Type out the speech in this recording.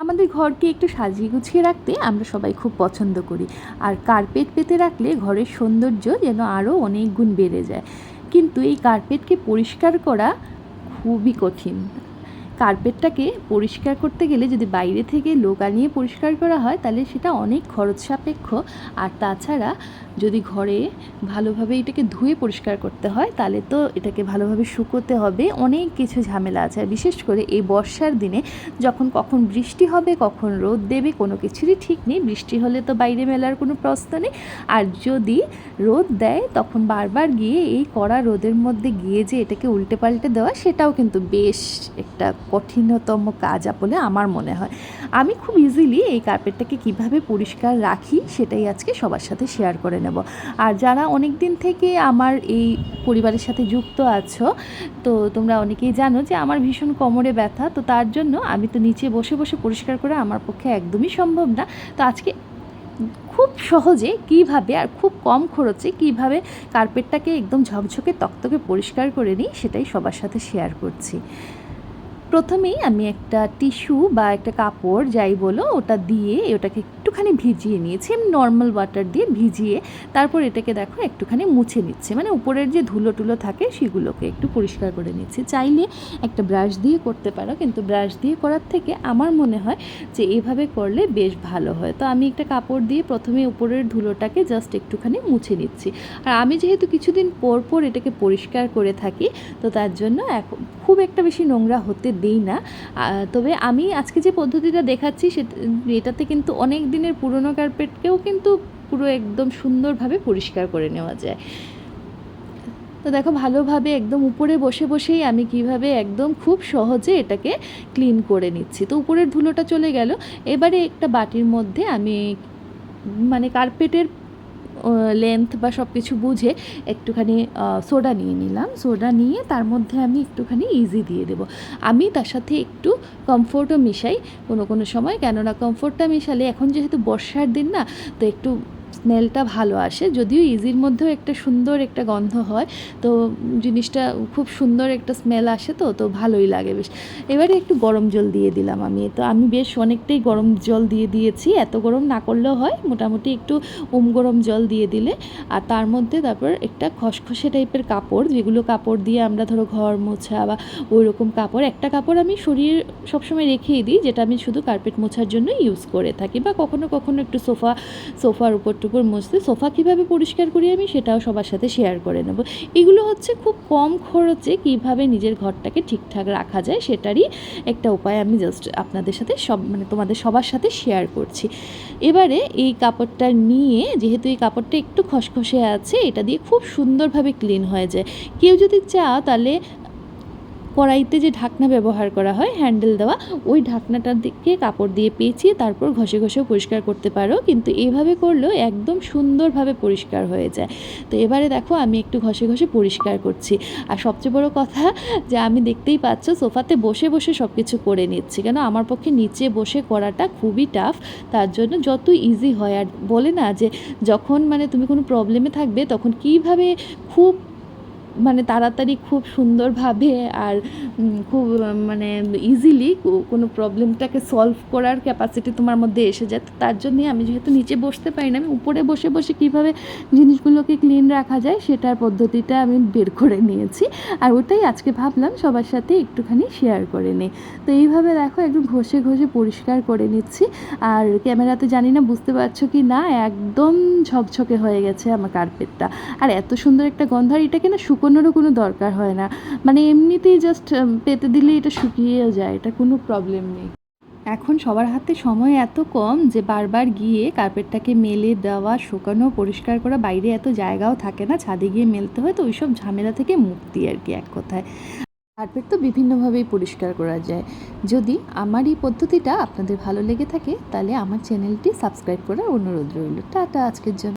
আমাদের ঘরকে একটু সাজিয়ে গুছিয়ে রাখতে আমরা সবাই খুব পছন্দ করি। আর কার্পেট পেতে রাখলে ঘরের সৌন্দর্য যেন আরও অনেক গুণ বেড়ে যায়। কিন্তু এই কার্পেটকে পরিষ্কার করা খুবই কঠিন। কার্পেটটাকে পরিষ্কার করতে গেলে যদি বাইরে থেকে লোক আনিয়ে পরিষ্কার করা হয়, তাহলে সেটা অনেক খরচ সাপেক্ষ। আর তাছাড়া যদি ঘরে ভালোভাবে এটাকে ধুয়ে পরিষ্কার করতে হয়, তাহলে তো এটাকে ভালোভাবে শুকোতে হবে। অনেক কিছু ঝামেলা আছে। আর বিশেষ করে এই বর্ষার দিনে যখন কখন বৃষ্টি হবে, কখন রোদ দেবে, কোনো কিছুরই ঠিক নেই। বৃষ্টি হলে তো বাইরে মেলার কোনো প্রশ্ন নেই। আর যদি রোদ দেয়, তখন বারবার গিয়ে এই কড়া রোদের মধ্যে গিয়ে যে এটাকে উল্টে পাল্টে দেওয়া, সেটাও কিন্তু বেশ একটা কঠিনতম কাজ বলে আমার মনে হয়। আমি খুব ইজিলি এই কার্পেটটাকে কীভাবে পরিষ্কার রাখি সেটাই আজকে সবার সাথে শেয়ার করে নেব। আর যারা অনেক দিন থেকে আমার এই পরিবারের সাথে যুক্ত আছো, তো তোমরা অনেকেই জানো যে আমার ভীষণ কোমরে ব্যথা, তো তার জন্য আমি তো নিচে বসে বসে পরিষ্কার করা আমার পক্ষে একদমই সম্ভব না। তো আজকে খুব সহজে কীভাবে আর খুব কম খরচে কীভাবে কার্পেটটাকে একদম ঝকঝকে, তকতকে পরিষ্কার করে নিই সেটাই সবার সাথে শেয়ার করছি। প্রথমেই আমি একটা টিস্যু বা একটা কাপড় যাই বলো, ওটা দিয়ে ওটাকে একটুখানি ভিজিয়ে নিয়েছি। আমি নর্মাল ওয়াটার দিয়ে ভিজিয়ে তারপর এটাকে দেখো একটুখানি মুছে নিচ্ছে। মানে উপরের যে ধুলো টুলো থাকে সেগুলোকে একটু পরিষ্কার করে নিচ্ছি। চাইলে একটা ব্রাশ দিয়ে করতে পারো, কিন্তু ব্রাশ দিয়ে করার থেকে আমার মনে হয় যে এভাবে করলে বেশ ভালো হয়। তো আমি একটা কাপড় দিয়ে প্রথমে উপরের ধুলোটাকে জাস্ট একটুখানি মুছে নিচ্ছি। আর আমি যেহেতু কিছুদিন পর পর এটাকে পরিষ্কার করে থাকি, তো তার জন্য খুব একটা বেশি নোংরা হতে দেই না। তবে আমি আজকে যে পদ্ধতিটা দেখাচ্ছি সেটা, এটাতে কিন্তু অনেক দিনের পুরনো কার্পেটকেও কিন্তু পুরো একদম সুন্দরভাবে পরিষ্কার করে নেওয়া যায়। তো দেখো ভালোভাবে একদম উপরে বসে বসেই আমি কীভাবে একদম খুব সহজে এটাকে ক্লিন করে নিচ্ছি। তো উপরের ধুলোটা চলে গেল। এবারে একটা বাটির মধ্যে আমি মানে কার্পেটের লেন্থ বা সব কিছু বুঝে একটুখানি সোডা নিয়ে নিলাম। সোডা নিয়ে তার মধ্যে আমি একটুখানি ইজি দিয়ে দেবো। আমি তার সাথে একটু কমফোর্টও মিশাই কোনো কোনো সময়। কেননা কমফোর্টটা মিশালে এখন যেহেতু বর্ষার দিন না, তো একটু স্মেলটা ভালো আসে, যদিও ইজির মধ্যেও একটা সুন্দর একটা গন্ধ হয়, তো জিনিসটা খুব সুন্দর একটা স্মেল আসে তো তো ভালোই লাগে বেশ। এবারে একটু গরম জল দিয়ে দিলাম আমি, তো আমি বেশ অনেকটাই গরম জল দিয়ে দিয়েছি, এত গরম না করলেও হয়, মোটামুটি একটু উম গরম জল দিয়ে দিলে, আর তার মধ্যে তারপর একটা খসখসে টাইপের কাপড়, যেগুলো কাপড় দিয়ে আমরা ধরো ঘর মোছা বা ওই রকম কাপড়, একটা কাপড় আমি শরীর সবসময় রেখেই দিই, যেটা আমি শুধু কার্পেট মোছার জন্য ইউজ করে থাকি, বা কখনো কখনো একটু সোফা, সোফার উপর টুকুর মুছতে সোফা কীভাবে পরিষ্কার করি আমি সেটাও সবার সাথে শেয়ার করে নেব। এগুলো হচ্ছে খুব কম খরচে কীভাবে নিজের ঘরটাকে ঠিকঠাক রাখা যায় সেটারই একটা উপায় আমি জাস্ট আপনাদের সাথে সব মানে তোমাদের সবার সাথে শেয়ার করছি। এবারে এই কাপড়টা নিয়ে, যেহেতু এই কাপড়টা একটু খসখসে আছে, এটা দিয়ে খুব সুন্দরভাবে ক্লিন হয়ে যায়। কেউ যদি চাও তাহলে কড়াইতে যে ঢাকনা ব্যবহার করা হয় হ্যান্ডেল দেওয়া, ওই ঢাকনাটার দিকে কাপড় দিয়ে পেঁচিয়ে তারপর ঘষে ঘষেও পরিষ্কার করতে পারো। কিন্তু এভাবে করলেও একদম সুন্দরভাবে পরিষ্কার হয়ে যায়। তো এবারে দেখো, আমি একটু ঘষে ঘষে পরিষ্কার করছি। আর সবচেয়ে বড় কথা যে আমি দেখতেই পাচ্ছ, সোফাতে বসে বসে সব কিছু করে নিচ্ছি। কেন? আমার পক্ষে নিচে বসে করাটা খুবই টাফ তার জন্য যত ইজি হয়। আর বলে না যে যখন মানে তুমি কোনো প্রবলেমে থাকবে, তখন কীভাবে খুব মানে তাড়াতাড়ি খুব সুন্দরভাবে আর খুব মানে ইজিলি কোনো প্রবলেমটাকে সলভ করার ক্যাপাসিটি তোমার মধ্যে এসে যায়। তার জন্যে আমি যেহেতু নিচে বসতে পারি না, আমি উপরে বসে বসে কীভাবে জিনিসগুলোকে ক্লিন রাখা যায় সেটার পদ্ধতিটা আমি বের করে নিয়েছি। আর ওটাই আজকে ভাবলাম সবার সাথে একটুখানি শেয়ার করে নিই। তো এইভাবে দেখো একটু ঘষে ঘষে পরিষ্কার করে নিচ্ছি। আর ক্যামেরাতে জানি না, বুঝতে পারছ কি না, একদম ঝকঝকে হয়ে গেছে আমার কার্পেটটা আর এত সুন্দর একটা গন্ধ, আর এটাকে না শুকোনোরও কোনো দরকার হয় না। মানে এমনিতেই জাস্ট পেতে দিলে এটা শুকিয়েও যায়, এটা কোনো প্রবলেম নেই। এখন সবার হাতে সময় এত কম যে বারবার গিয়ে কার্পেটটাকে মেলে দেওয়া, শুকানো, পরিষ্কার করা, বাইরে এত জায়গাও থাকে না, ছাদে গিয়ে মেলতে হয়, তো ওইসব ঝামেলা থেকে মুক্তি আর কি এক কথায়। কার্পেট তো বিভিন্নভাবেই পরিষ্কার করা যায়। যদি আমার এই পদ্ধতিটা আপনাদের ভালো লেগে থাকে, তাহলে আমার চ্যানেলটি সাবস্ক্রাইব করার অনুরোধ রইল। টাটা, আজকের জন্য।